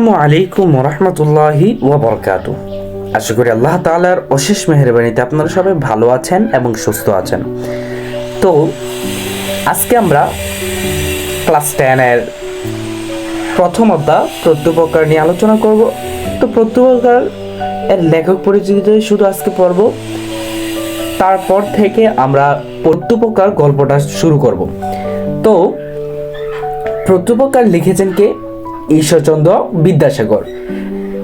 আসসালামু আলাইকুম রহমতুল্লাহি ওবরকাত আশা করি আল্লাহ তাআলার অশেষ মেহরবানিতে আপনারা সবাই ভালো আছেন এবং সুস্থ আছেন। তো, আজকে আমরা ক্লাস টেনের প্রথম অধ্যায়, প্রত্যুপকার নিয়ে আলোচনা করব। তো, প্রত্যুপকার এর লেখক পরিচিতি শুধু আজকে পড়ব। তারপর থেকে আমরা প্রত্যুপকার গল্পটা শুরু করব। তো, প্রত্যুপকার লিখেছেন কে? ঈশ্বরচন্দ্র বিদ্যাসাগর।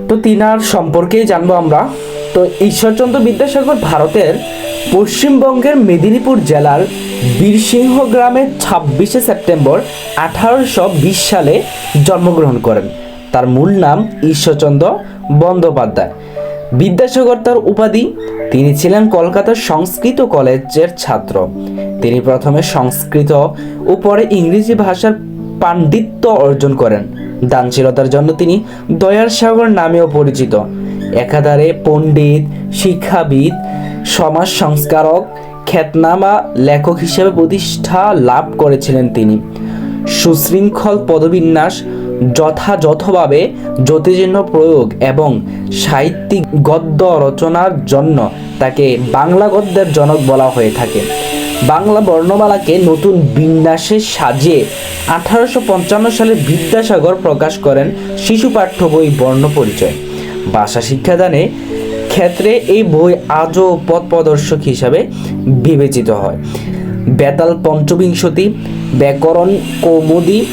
তো তিনার সম্পর্কেই জানব আমরা। তো ঈশ্বরচন্দ্র বিদ্যাসাগর ভারতের পশ্চিমবঙ্গের মেদিনীপুর জেলার বীরসিংহ গ্রামে ছাব্বিশে সেপ্টেম্বর আঠারোশো বিশ সালে জন্মগ্রহণ করেন। তার মূল নাম ঈশ্বরচন্দ্র বন্দ্যোপাধ্যায়। বিদ্যাসাগর তার উপাধি। তিনি ছিলেন কলকাতার সংস্কৃত কলেজের ছাত্র। তিনি প্রথমে সংস্কৃত ও পরে ইংরেজি ভাষার পাণ্ডিত্য অর্জন করেন। দানশীলতার জন্য তিনি দয়ার সাগর নামেও পরিচিত। একাধারে পণ্ডিত, শিক্ষাবিদ, সমাজ সংস্কারক, খ্যাতনামা লেখক হিসেবে প্রতিষ্ঠা লাভ করেছিলেন তিনি। সুশৃঙ্খল পদবিন্যাস যথাযথভাবে জ্যোতির্ণ প্রয়োগ এবং সাহিত্যিক গদ্য রচনার জন্য তাকে বাংলা গদ্যের জনক বলা হয়ে থাকে। বাংলা বর্ণমালাকে নতুন বিন্যাসে সাজিয়ে আঠারোশো পঞ্চান্ন সালে বিদ্যাসাগর প্রকাশ করেন শিশু পাঠ্য বই বর্ণ পরিচয়। ভাষা শিক্ষাদানে ক্ষেত্রে এই বই আজও পথ প্রদর্শক হিসাবে বিবেচিত হয়। বেতাল পঞ্চবিংশতি, ব্যাকরণ কৌমুদি,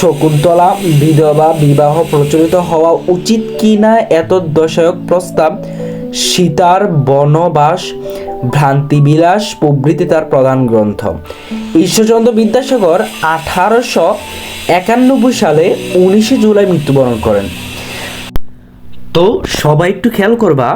শকুন্তলা, বিধবা, বিবাহ প্রচলিত হওয়া উচিত কি না এত দশায়ক প্রস্তাব সীতার বনবাস, ভ্রান্তিবিলাস প্রভৃতি তার প্রধান গ্রন্থ। ঈশ্বরচন্দ্র বিদ্যাসাগর আঠারোশো একানব্বই সালে উনিশে জুলাই মৃত্যুবরণ করেন। তো সবাই একটু খেয়াল করবা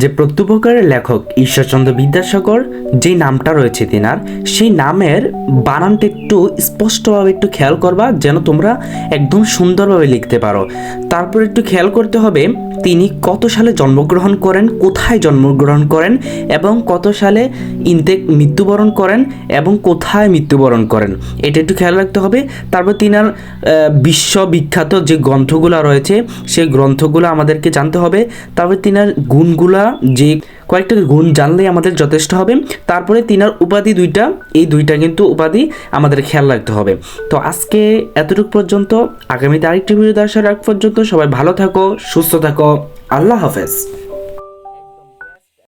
যে প্রত্যুপকারের লেখক ঈশ্বরচন্দ্র বিদ্যাসাগর, যে নামটা রয়েছে তেনার, সেই নামের বানানটা একটু স্পষ্টভাবে একটু খেয়াল করবা, যেন তোমরা একদম সুন্দরভাবে লিখতে পারো। তারপর একটু খেয়াল করতে হবে, তিনি কত সালে জন্মগ্রহণ করেন, কোথায় জন্মগ্রহণ করেন, এবং কত সালে ইনটেক মৃত্যুবরণ করেন, এবং কোথায় মৃত্যুবরণ করেন। এটা একটু খেয়াল রাখতে হবে। তারপর তিনার বিশ্ববিখ্যাত যে গ্রন্থগুলো রয়েছে, সেই গ্রন্থগুলো আমাদেরকে জানতে হবে। তারপর তিনার গুণগুলা যে কয়েকটা গুণ জানলে আমাদের যথেষ্ট হবে। তারপরে তিনার উপাধি দুইটা, এই দুইটা কিন্তু উপাধি আমাদের খেয়াল রাখতে হবে। তো আজকে এতটুকু পর্যন্ত, আগামীতে আরেকটি ভিডিও আগ পর্যন্ত সবাই ভালো থাকো, সুস্থ থাকো, আল্লাহ হাফেজ।